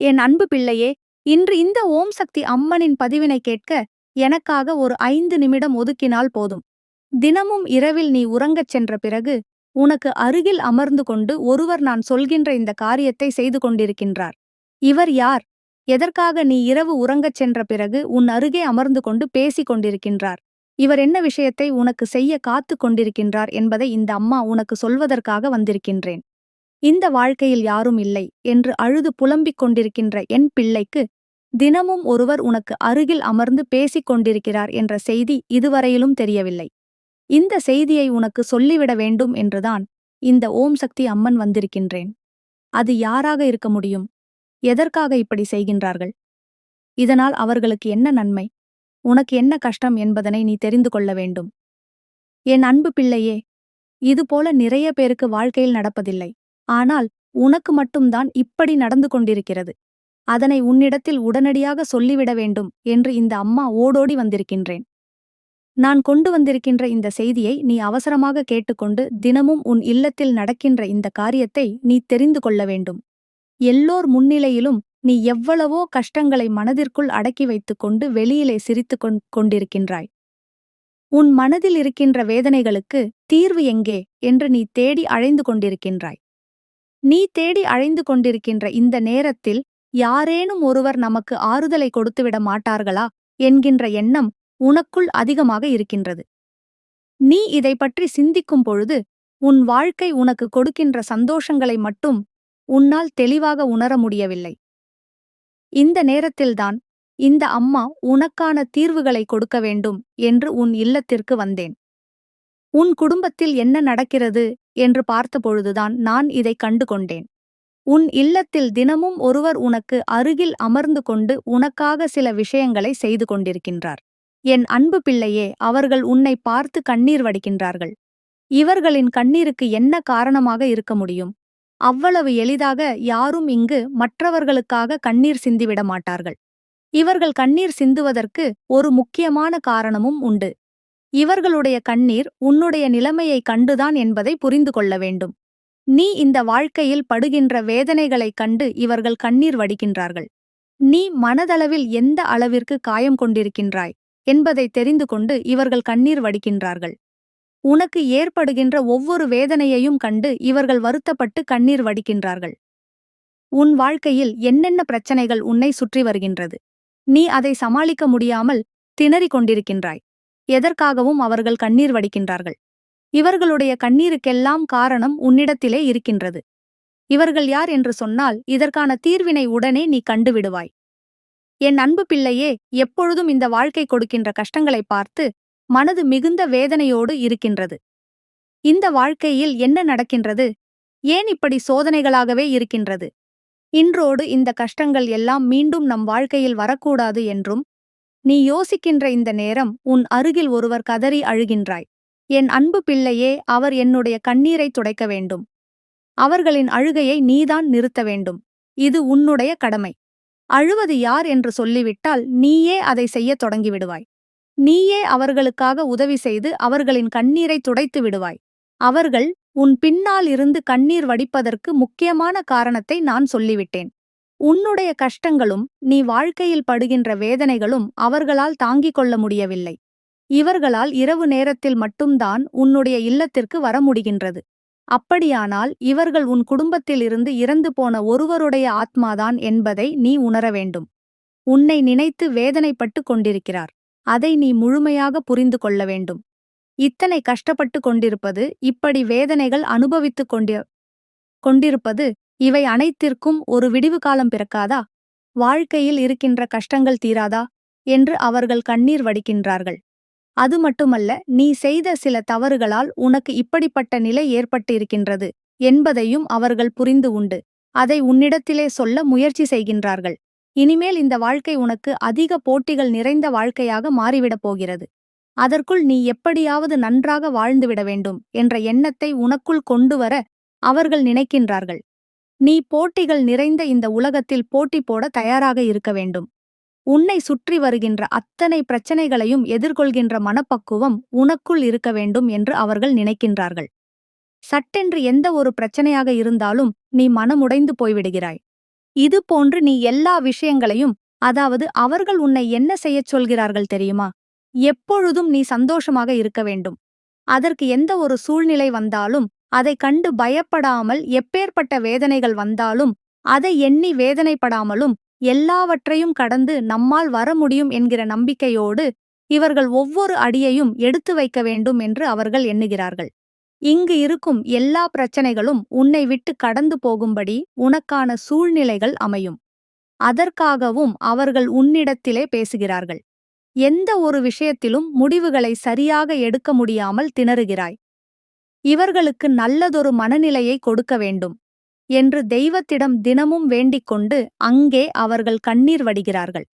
என் அன்பு பிள்ளையே இன்று இந்த ஓம் சக்தி அம்மனின் பதிவினை கேட்க எனக்காக ஒரு ஐந்து நிமிடம் ஒதுக்கினால் போதும். தினமும் இரவில் நீ உறங்கச் சென்ற பிறகு உனக்கு அருகில் அமர்ந்து கொண்டு ஒருவர் நான் சொல்கின்ற இந்த காரியத்தை செய்து கொண்டிருக்கின்றார். இவர் யார்? எதற்காக நீ இரவு உறங்கச் சென்ற பிறகு உன் அருகே அமர்ந்து கொண்டு பேசிக் கொண்டிருக்கின்றார்? இவர் என்ன விஷயத்தை உனக்கு செய்ய காத்து கொண்டிருக்கின்றார் என்பதை இந்த அம்மா உனக்கு சொல்வதற்காக வந்திருக்கின்றேன். இந்த வாழ்க்கையில் யாரும் இல்லை என்று அழுது புலம்பிக் கொண்டிருக்கின்ற என் பிள்ளைக்கு தினமும் ஒருவர் உனக்கு அருகில் அமர்ந்து பேசிக் கொண்டிருக்கிறார் என்ற செய்தி இதுவரையிலும் தெரியவில்லை. இந்த செய்தியை உனக்கு சொல்லிவிட வேண்டும் என்றுதான் இந்த ஓம் சக்தி அம்மன் வந்திருக்கின்றேன். அது யாராக இருக்க முடியும்? எதற்காக இப்படி செய்கின்றார்கள்? இதனால் அவர்களுக்கு என்ன நன்மை? உனக்கு என்ன கஷ்டம் என்பதனை நீ தெரிந்து கொள்ள வேண்டும். என் அன்பு பிள்ளையே இதுபோல நிறைய பேருக்கு வாழ்க்கையில் நடப்பதில்லை. ஆனால் உனக்கு மட்டும்தான் இப்படி நடந்து கொண்டிருக்கிறது. அதனை உன்னிடத்தில் உடனடியாக சொல்லிவிட வேண்டும் என்று இந்த அம்மா ஓடோடி வந்திருக்கின்றேன். நான் கொண்டு வந்திருக்கின்ற இந்த செய்தியை நீ அவசரமாக கேட்டுக்கொண்டு தினமும் உன் இல்லத்தில் நடக்கின்ற இந்த காரியத்தை நீ தெரிந்து கொள்ள வேண்டும். எல்லோர் முன்னிலையிலும் நீ எவ்வளவோ கஷ்டங்களை மனதிற்குள் அடக்கி வைத்துக் கொண்டு வெளியிலே சிரித்துக் கொண்டிருக்கின்றாய். உன் மனதில் இருக்கின்ற வேதனைகளுக்கு தீர்வு எங்கே என்று நீ தேடி அழைந்து கொண்டிருக்கின்றாய். நீ தேடி அழைந்து கொண்டிருக்கின்ற இந்த நேரத்தில் யாரேனும் ஒருவர் நமக்கு ஆறுதலை கொடுத்துவிட மாட்டார்களா என்கின்ற எண்ணம் உனக்குள் அதிகமாக இருக்கின்றது. நீ இதை பற்றி சிந்திக்கும் பொழுது உன் வாழ்க்கை உனக்கு கொடுக்கின்ற சந்தோஷங்களை மட்டும் உன்னால் தெளிவாக உணர முடியவில்லை. இந்த நேரத்தில்தான் இந்த அம்மா உனக்கான தீர்வுகளை கொடுக்க வேண்டும் என்று உன் இல்லத்திற்கு வந்தேன். உன் குடும்பத்தில் என்ன நடக்கிறது? என்று பார்த்தபொழுதுதான் நான் இதை கண்டு கொண்டேன் உன் இல்லத்தில் தினமும் ஒருவர் உனக்கு அருகில் அமர்ந்து கொண்டு உனக்காக சில விஷயங்களை செய்து கொண்டிருக்கின்றார். என் அன்பு பிள்ளையே அவர்கள் உன்னை பார்த்து கண்ணீர் வடிக்கின்றார்கள். இவர்களின் கண்ணீருக்கு என்ன காரணமாக இருக்க முடியும்? அவ்வளவு எளிதாக யாரும் இங்கு மற்றவர்களுக்காக கண்ணீர் சிந்திவிட மாட்டார்கள் இவர்கள் கண்ணீர் சிந்துவதற்கு ஒரு முக்கியமான காரணமும் உண்டு. இவர்களுடைய கண்ணீர் உன்னுடைய நிலைமையை கண்டுதான் என்பதை புரிந்து கொள்ள வேண்டும். நீ இந்த வாழ்க்கையில் படுகின்ற வேதனைகளைக் கண்டு இவர்கள் கண்ணீர் வடிக்கின்றார்கள். நீ மனதளவில் எந்த அளவிற்கு காயம் கொண்டிருக்கின்றாய் என்பதை தெரிந்து கொண்டு இவர்கள் கண்ணீர் வடிக்கின்றார்கள். உனக்கு ஏற்படுகின்ற ஒவ்வொரு வேதனையையும் கண்டு இவர்கள் வருத்தப்பட்டு கண்ணீர் வடிக்கின்றார்கள். உன் வாழ்க்கையில் என்னென்ன பிரச்சனைகள் உன்னை சுற்றி வருகின்றது? நீ அதை சமாளிக்க முடியாமல் திணறிக் கொண்டிருக்கின்றாய். எதற்காகவும் அவர்கள் கண்ணீர் வடிக்கின்றார்கள். இவர்களுடைய கண்ணீருக்கெல்லாம் காரணம் உன்னிடத்திலே இருக்கின்றது. இவர்கள் யார் என்று சொன்னால் இதற்கான தீர்வினை உடனே நீ கண்டுவிடுவாய் என் அன்பு பிள்ளையே எப்பொழுதும் இந்த வாழ்க்கை கொடுக்கின்ற கஷ்டங்களை பார்த்து மனது மிகுந்த வேதனையோடு இருக்கின்றது. இந்த வாழ்க்கையில் என்ன நடக்கின்றது? ஏன் இப்படி சோதனைகளாகவே இருக்கின்றது? இன்றோடு இந்த கஷ்டங்கள் எல்லாம் மீண்டும் நம் வாழ்க்கையில் வரக்கூடாது என்றும் நீ யோசிக்கின்ற இந்த நேரம் உன் அருகில் ஒருவர் கதறி அழுகின்றாய். என் அன்பு பிள்ளையே அவர் என்னுடைய கண்ணீரை துடைக்க வேண்டும். அவர்களின் அழுகையை நீதான் நிறுத்த வேண்டும். இது உன்னுடைய கடமை. அழுவது யார் என்று சொல்லிவிட்டால் நீயே அதை செய்யத் தொடங்கிவிடுவாய். நீயே அவர்களுக்காக உதவி செய்து அவர்களின் கண்ணீரை துடைத்து விடுவாய். அவர்கள் உன் பின்னால் இருந்து கண்ணீர் வடிப்பதற்கு முக்கியமான காரணத்தை நான் சொல்லிவிட்டேன். உன்னுடைய கஷ்டங்களும் நீ வாழ்க்கையில் படுகின்ற வேதனைகளும் அவர்களால் தாங்கிக் கொள்ள முடியவில்லை. இவர்களால் இரவு நேரத்தில் மட்டும்தான் உன்னுடைய இல்லத்திற்கு வர முடிகின்றது. அப்படியானால் இவர்கள் உன் குடும்பத்திலிருந்து இறந்து போன ஒருவருடைய ஆத்மாதான் என்பதை நீ உணர வேண்டும். உன்னை நினைத்து வேதனைப்பட்டு கொண்டிருக்கிறார். அதை நீ முழுமையாக புரிந்து கொள்ள வேண்டும். இத்தனை கஷ்டப்பட்டு கொண்டிருப்பது இப்படி வேதனைகள் அனுபவித்துக் கொண்டிருப்பது இவை அனைத்திற்கும் ஒரு விடிவு காலம் பிறக்காதா? வாழ்க்கையில் இருக்கின்ற கஷ்டங்கள் தீராதா? என்று அவர்கள் கண்ணீர் வடிக்கின்றார்கள். அது மட்டுமல்ல நீ செய்த சில தவறுகளால் உனக்கு இப்படிப்பட்ட நிலை ஏற்பட்டிருக்கின்றது என்பதையும் அவர்கள் புரிந்து உண்டு. அதை உன்னிடத்திலே சொல்ல முயற்சி செய்கின்றார்கள். இனிமேல் இந்த வாழ்க்கை உனக்கு அதிக போட்டிகள் நிறைந்த வாழ்க்கையாக மாறிவிடப் போகிறது. அதற்குள் நீ எப்படியாவது நன்றாக வாழ்ந்துவிட வேண்டும் என்ற எண்ணத்தை உனக்குள் கொண்டு வர அவர்கள் நினைக்கின்றார்கள். நீ போட்டிகள் நிறைந்த இந்த உலகத்தில் போட்டி போட தயாராக இருக்க வேண்டும். உன்னை சுற்றி வருகின்ற அத்தனை பிரச்சனைகளையும் எதிர்கொள்கின்ற மனப்பக்குவம் உனக்குள் இருக்க வேண்டும் என்று அவர்கள் நினைக்கின்றார்கள். சட்டென்று எந்த ஒரு பிரச்சனையாக இருந்தாலும் நீ மனமுடைந்து போய்விடுகிறாய். இது போன்று நீ எல்லா விஷயங்களையும் அதாவது அவர்கள் உன்னை என்ன செய்யச் சொல்கிறார்கள் தெரியுமா? எப்பொழுதும் நீ சந்தோஷமாக இருக்க வேண்டும். அதற்கு எந்த ஒரு சூழ்நிலை வந்தாலும் அதைக் கண்டு பயப்படாமல் எப்பேற்பட்ட வேதனைகள் வந்தாலும் அதை எண்ணி வேதனைப்படாமலும் எல்லாவற்றையும் கடந்து நம்மால் வர முடியும் என்கிற நம்பிக்கையோடு இவர்கள் ஒவ்வொரு அடியையும் எடுத்து வைக்க வேண்டும் என்று அவர்கள் எண்ணுகிறார்கள். இங்கு இருக்கும் எல்லா பிரச்சனைகளும் உன்னை விட்டு கடந்து போகும்படி உனக்கான சூழ்நிலைகள் அமையும். அதற்காகவும் அவர்கள் உன்னிடத்திலே பேசுகிறார்கள். எந்த ஒரு விஷயத்திலும் முடிவுகளை சரியாக எடுக்க முடியாமல் திணறுகிறாய். இவர்களுக்கு நல்லதொரு மனநிலையை கொடுக்க வேண்டும் என்று தெய்வத்திடம் தினமும் வேண்டிக் கொண்டு அங்கே அவர்கள் கண்ணீர் வடிகிறார்கள்.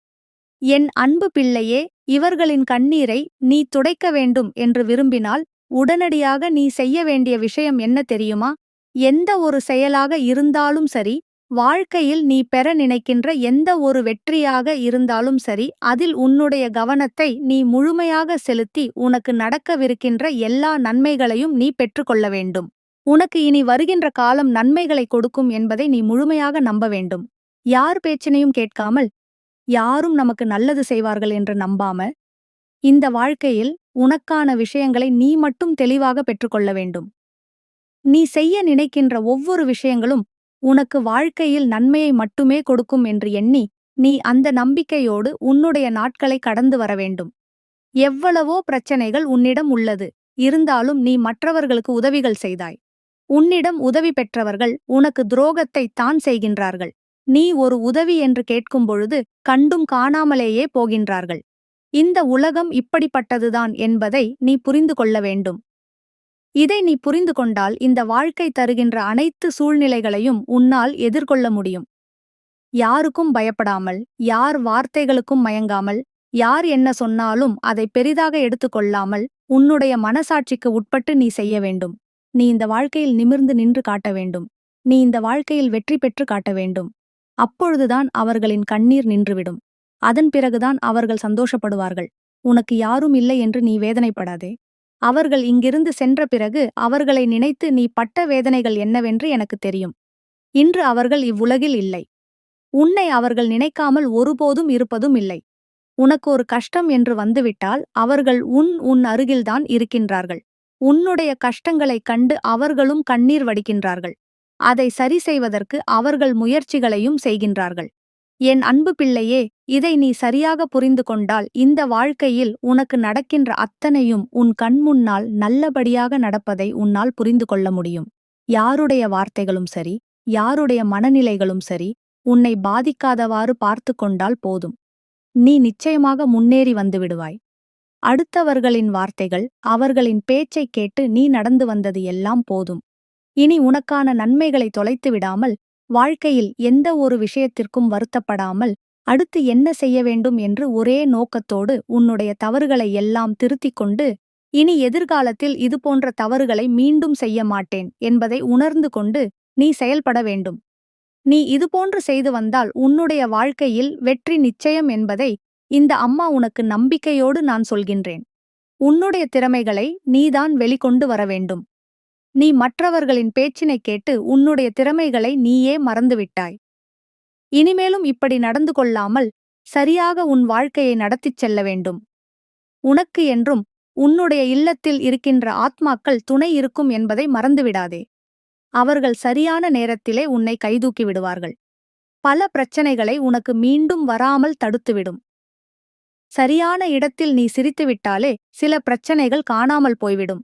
என் அன்பு பிள்ளையே இவர்களின் கண்ணீரை நீ துடைக்க வேண்டும் என்று விரும்பினால் உடனடியாக நீ செய்ய வேண்டிய விஷயம் என்ன தெரியுமா? எந்த ஒரு செயலாக இருந்தாலும் சரி வாழ்க்கையில் நீ பெற நினைக்கின்ற எந்த ஒரு வெற்றியாக இருந்தாலும் சரி அதில் உன்னுடைய கவனத்தை நீ முழுமையாக செலுத்தி உனக்கு நடக்கவிருக்கின்ற எல்லா நன்மைகளையும் நீ பெற்றுக்கொள்ள வேண்டும். உனக்கு இனி வருகின்ற காலம் நன்மைகளை கொடுக்கும் என்பதை நீ முழுமையாக நம்ப வேண்டும். யார் பேச்சினையும் கேட்காமல் யாரும் நமக்கு நல்லது செய்வார்கள் என்று நம்பாம இந்த வாழ்க்கையில் உனக்கான விஷயங்களை நீ மட்டும் தெளிவாக பெற்றுக்கொள்ள வேண்டும். நீ செய்ய நினைக்கின்ற ஒவ்வொரு விஷயங்களும் உனக்கு வாழ்க்கையில் நன்மையை மட்டுமே கொடுக்கும் என்று எண்ணி நீ அந்த நம்பிக்கையோடு உன்னுடைய நாட்களை கடந்து வர வேண்டும். எவ்வளவோ பிரச்சனைகள் உன்னிடம் உள்ளது. இருந்தாலும் நீ மற்றவர்களுக்கு உதவிகள் செய்தாய். உன்னிடம் உதவி பெற்றவர்கள் உனக்கு துரோகத்தை தான் செய்கின்றார்கள். நீ ஒரு உதவி என்று கேட்கும்பொழுது கண்டும் காணாமலேயே போகின்றார்கள். இந்த உலகம் இப்படிப்பட்டதுதான் என்பதை நீ புரிந்து கொள்ள வேண்டும். இதை நீ புரிந்து கொண்டால் இந்த வாழ்க்கை தருகின்ற அனைத்து சூழ்நிலைகளையும் உன்னால் எதிர்கொள்ள முடியும். யாருக்கும் பயப்படாமல் யார் வார்த்தைகளுக்கும் மயங்காமல் யார் என்ன சொன்னாலும் அதை பெரிதாக எடுத்துக்கொள்ளாமல் உன்னுடைய மனசாட்சிக்கு உட்பட்டு நீ செய்ய வேண்டும். நீ இந்த வாழ்க்கையில் நிமிர்ந்து நின்று காட்ட வேண்டும். நீ இந்த வாழ்க்கையில் வெற்றி பெற்று காட்ட வேண்டும். அப்பொழுதுதான் அவர்களின் கண்ணீர் நின்றுவிடும். அதன் பிறகுதான் அவர்கள் சந்தோஷப்படுவார்கள். உனக்கு யாரும் இல்லை என்று நீ வேதனைப்படாதே. அவர்கள் இங்கிருந்து சென்ற பிறகு அவர்களை நினைத்து நீ பட்ட வேதனைகள் என்னவென்று எனக்கு தெரியும். இன்று அவர்கள் இவ்வுலகில் இல்லை. உன்னை அவர்கள் நினைக்காமல் ஒருபோதும் இருப்பதும் இல்லை. உனக்கு ஒரு கஷ்டம் என்று வந்துவிட்டால் அவர்கள் உன் உன் அருகில்தான் இருக்கின்றார்கள். உன்னுடைய கஷ்டங்களைக் கண்டு அவர்களும் கண்ணீர் வடிக்கின்றார்கள். அதை சரி செய்வதற்கு அவர்கள் முயற்சிகளையும் செய்கின்றார்கள். என் அன்பு பிள்ளையே இதை நீ சரியாக புரிந்து கொண்டால் இந்த வாழ்க்கையில் உனக்கு நடக்கின்ற அத்தனையும் உன் கண்முன்னால் நல்லபடியாக நடப்பதை உன்னால் புரிந்து கொள்ள முடியும். யாருடைய வார்த்தைகளும் சரி யாருடைய மனநிலைகளும் சரி உன்னை பாதிக்காதவாறு பார்த்து கொண்டால் போதும். நீ நிச்சயமாக முன்னேறி வந்துவிடுவாய் அடுத்தவர்களின் வார்த்தைகள் அவர்களின் பேச்சைக் கேட்டு நீ நடந்து வந்தது எல்லாம் போதும். இனி உனக்கான நன்மைகளை தொலைத்து விடாமல் வாழ்க்கையில் எந்த ஒரு விஷயத்திற்கும் வருத்தப்படாமல் அடுத்து என்ன செய்ய வேண்டும் என்று ஒரே நோக்கத்தோடு உன்னுடைய தவறுகளை எல்லாம் திருத்திக் கொண்டு இனி எதிர்காலத்தில் இதுபோன்ற தவறுகளை மீண்டும் செய்ய மாட்டேன் என்பதை உணர்ந்து கொண்டு நீ செயல்பட வேண்டும். நீ இதுபோன்று செய்து வந்தால் உன்னுடைய வாழ்க்கையில் வெற்றி நிச்சயம் என்பதை இந்த அம்மா உனக்கு நம்பிக்கையோடு நான் சொல்கின்றேன். உன்னுடைய திறமைகளை நீதான் வெளிக்கொண்டு வர வேண்டும். நீ மற்றவர்களின் பேச்சினை கேட்டு உன்னுடைய திறமைகளை நீயே மறந்துவிட்டாய். இனிமேலும் இப்படி நடந்து கொள்ளாமல் சரியாக உன் வாழ்க்கையை நடத்திச் செல்ல வேண்டும். உனக்கு என்றும் உன்னுடைய இல்லத்தில் இருக்கின்ற ஆத்மாக்கள் துணை இருக்கும் என்பதை மறந்துவிடாதே. அவர்கள் சரியான நேரத்திலே உன்னை கைதூக்கி விடுவார்கள். பல பிரச்சனைகளை உனக்கு மீண்டும் வராமல் தடுத்துவிடும். சரியான இடத்தில் நீ சிரித்துவிட்டாலே சில பிரச்சனைகள் காணாமல் போய்விடும்.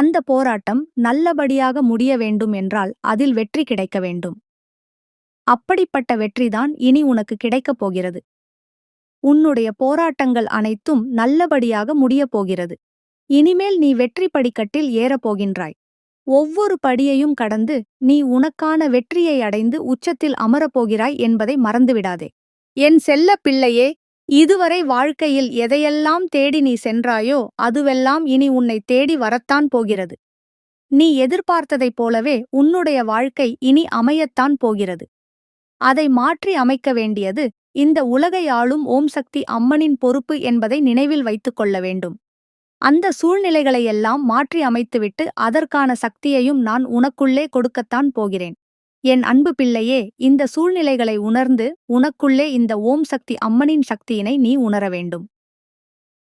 அந்த போராட்டம் நல்லபடியாக முடிய வேண்டும் என்றால் அதில் வெற்றி கிடைக்க வேண்டும். அப்படிப்பட்ட வெற்றிதான் இனி உனக்கு கிடைக்கப் போகிறது. உன்னுடைய போராட்டங்கள் அனைத்தும் நல்லபடியாக முடியப் போகிறது. இனிமேல் நீ வெற்றி படிக்கட்டில் ஏறப்போகின்றாய் ஒவ்வொரு படியையும் கடந்து நீ உனக்கான வெற்றியை அடைந்து உச்சத்தில் அமரப்போகிறாய் என்பதை மறந்துவிடாதே. என் செல்ல பிள்ளையே இதுவரை வாழ்க்கையில் எதையெல்லாம் தேடி நீ சென்றாயோ அதுவெல்லாம் இனி உன்னை தேடி வரத்தான் போகிறது. நீ எதிர்பார்த்ததைப் போலவே உன்னுடைய வாழ்க்கை இனி அமையத்தான் போகிறது. அதை மாற்றி அமைக்க வேண்டியது இந்த உலகை ஆளும் ஓம் சக்தி அம்மனின் பொறுப்பு என்பதை நினைவில் வைத்துக் கொள்ள வேண்டும். அந்த சூழ்நிலைகளையெல்லாம் மாற்றி அமைத்துவிட்டு அதற்கான சக்தியையும் நான் உனக்குள்ளே கொடுக்கத்தான் போகிறேன். என் அன்பு பிள்ளையே இந்த சூழ்நிலைகளை உணர்ந்து உனக்குள்ளே இந்த ஓம் சக்தி அம்மனின் சக்தியினை நீ உணர வேண்டும்.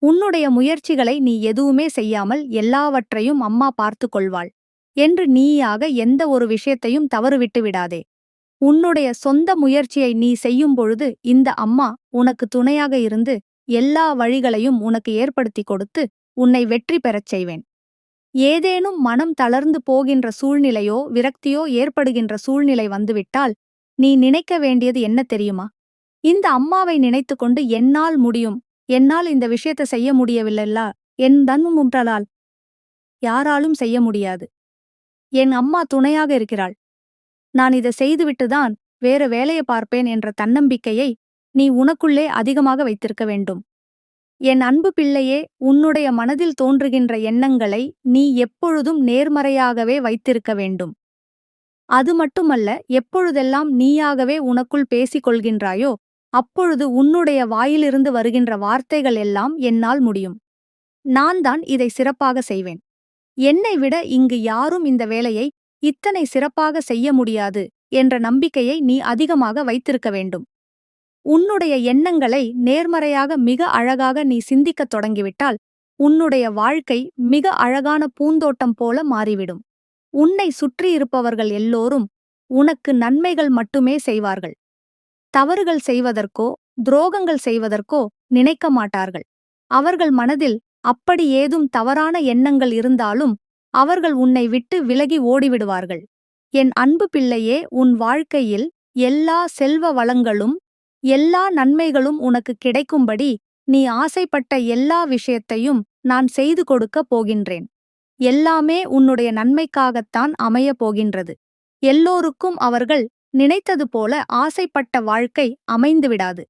உன்னுடைய முயற்சிகளை நீ எதுவுமே செய்யாமல் எல்லாவற்றையும் அம்மா பார்த்து கொள்வாள் என்று நீயாக எந்த ஒரு விஷயத்தையும் தவறுவிட்டு விடாதே. உன்னுடைய சொந்த முயற்சியை நீ செய்யும் பொழுது இந்த அம்மா உனக்கு துணையாக இருந்து எல்லா வழிகளையும் உனக்கு ஏற்படுத்தி கொடுத்து உன்னை வெற்றி பெறச் செய்வேன். ஏதேனும் மனம் தளர்ந்து போகின்ற சூழ்நிலையோ விரக்தியோ ஏற்படுகின்ற சூழ்நிலை வந்துவிட்டால் நீ நினைக்க வேண்டியது என்ன தெரியுமா? இந்த அம்மாவை நினைத்து கொண்டு என்னால் முடியும். என்னால் இந்த விஷயத்தை செய்ய முடியவில்லைல்லா என் தன்முன்றலால் யாராலும் செய்ய முடியாது. என் அம்மா துணையாக இருக்கிறாள். நான் இதை செய்துவிட்டுதான் வேற வேலையை பார்ப்பேன் என்ற தன்னம்பிக்கையை நீ உனக்குள்ளே அதிகமாக வைத்திருக்க வேண்டும். என் அன்பு பிள்ளையே உன்னுடைய மனதில் தோன்றுகின்ற எண்ணங்களை நீ எப்பொழுதும் நேர்மறையாகவே வைத்திருக்க வேண்டும். அது மட்டுமல்ல எப்பொழுதெல்லாம் நீயாகவே உனக்குள் பேசிக் கொள்கின்றாயோ அப்பொழுது உன்னுடைய வாயிலிருந்து வருகின்ற வார்த்தைகள் எல்லாம் என்னால் முடியும். நான் தான் இதை சிறப்பாக செய்வேன். என்னை விட இங்கு யாரும் இந்த வேலையை இத்தனை சிறப்பாக செய்ய முடியாது என்ற நம்பிக்கையை நீ அதிகமாக வைத்திருக்க வேண்டும். உன்னுடைய எண்ணங்களை நேர்மறையாக மிக அழகாக நீ சிந்திக்கத் தொடங்கிவிட்டால் உன்னுடைய வாழ்க்கை மிக அழகான பூந்தோட்டம் போல மாறிவிடும். உன்னை சுற்றியிருப்பவர்கள் எல்லோரும் உனக்கு நன்மைகள் மட்டுமே செய்வார்கள். தவறுகள் செய்வதற்கோ துரோகங்கள் செய்வதற்கோ நினைக்க மாட்டார்கள். அவர்கள் மனதில் அப்படி ஏதும் தவறான எண்ணங்கள் இருந்தாலும் அவர்கள் உன்னை விட்டு விலகி ஓடிவிடுவார்கள். என் அன்பு பிள்ளையே உன் வாழ்க்கையில் எல்லா செல்வ வளங்களும் எல்லா நன்மைகளும் உனக்கு கிடைக்கும்படி நீ ஆசைப்பட்ட எல்லா விஷயத்தையும் நான் செய்து கொடுக்கப் போகின்றேன். எல்லாமே உன்னுடைய நன்மைக்காகத்தான் அமையப் போகின்றது. எல்லோருக்கும் அவர்கள் நினைத்தது போல ஆசைப்பட்ட வாழ்க்கை அமைந்துவிடாது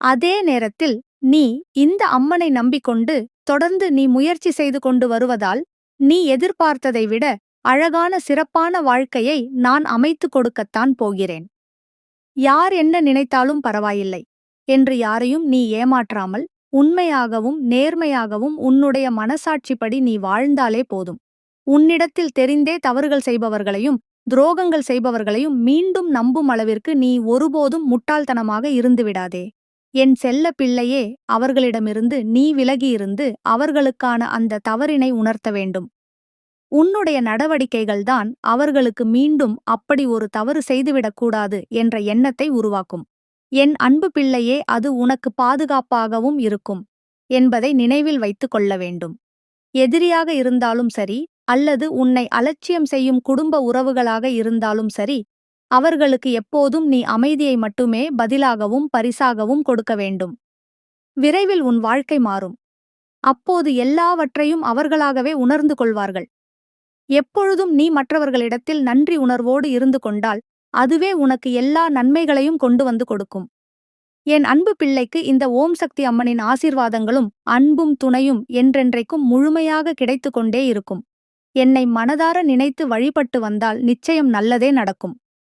அதே நேரத்தில் நீ இந்த அம்மனை நம்பிக்கொண்டு தொடர்ந்து நீ முயற்சி செய்து கொண்டு வருவதால் நீ எதிர்பார்த்ததை விட அழகான சிறப்பான வாழ்க்கையை நான் அமைத்துக் கொடுக்கத்தான் போகிறேன். யார் என்ன நினைத்தாலும் பரவாயில்லை என்று யாரையும் நீ ஏமாற்றாமல் உண்மையாகவும் நேர்மையாகவும் உன்னுடைய மனசாட்சிப்படி நீ வாழ்ந்தாலே போதும். உன்னிடத்தில் தெரிந்தே தவறுகள் செய்பவர்களையும் துரோகங்கள் செய்பவர்களையும் மீண்டும் நம்பும் அளவிற்கு நீ ஒருபோதும் முட்டாள்தனமாக இருந்துவிடாதே என் செல்ல பிள்ளையே அவர்களிடமிருந்து நீ விலகியிருந்து அவர்களுக்கான அந்த தவறினை உணர்த்த வேண்டும். உன்னுடைய நடவடிக்கைகள்தான் அவர்களுக்கு மீண்டும் அப்படி ஒரு தவறு செய்துவிடக்கூடாது என்ற எண்ணத்தை உருவாக்கும். என் அன்பு பிள்ளையே அது உனக்கு பாதுகாப்பாகவும் இருக்கும் என்பதை நினைவில் வைத்துக் கொள்ள வேண்டும். எதிரியாக இருந்தாலும் சரி அல்லது உன்னை அலட்சியம் செய்யும் குடும்ப உறவுகளாக இருந்தாலும் சரி அவர்களுக்கு எப்போதும் நீ அமைதியை மட்டுமே பதிலாகவும் பரிசாகவும் கொடுக்க வேண்டும். விரைவில் உன் வாழ்க்கை மாறும். அப்போது எல்லாவற்றையும் அவர்களாகவே உணர்ந்து கொள்வார்கள். எப்பொழுதும் நீ மற்றவர்களிடத்தில் நன்றி உணர்வோடு இருந்து கொண்டால் அதுவே உனக்கு எல்லா நன்மைகளையும் கொண்டு வந்து கொடுக்கும். என் அன்பு பிள்ளைக்கு இந்த ஓம் சக்தி அம்மனின் ஆசீர்வாதங்களும் அன்பும் துணையும் என்றென்றைக்கும் முழுமையாக கிடைத்து கொண்டே இருக்கும். என்னை மனதார நினைத்து வழிபட்டு வந்தால் நிச்சயம் நல்லதே நடக்கும்.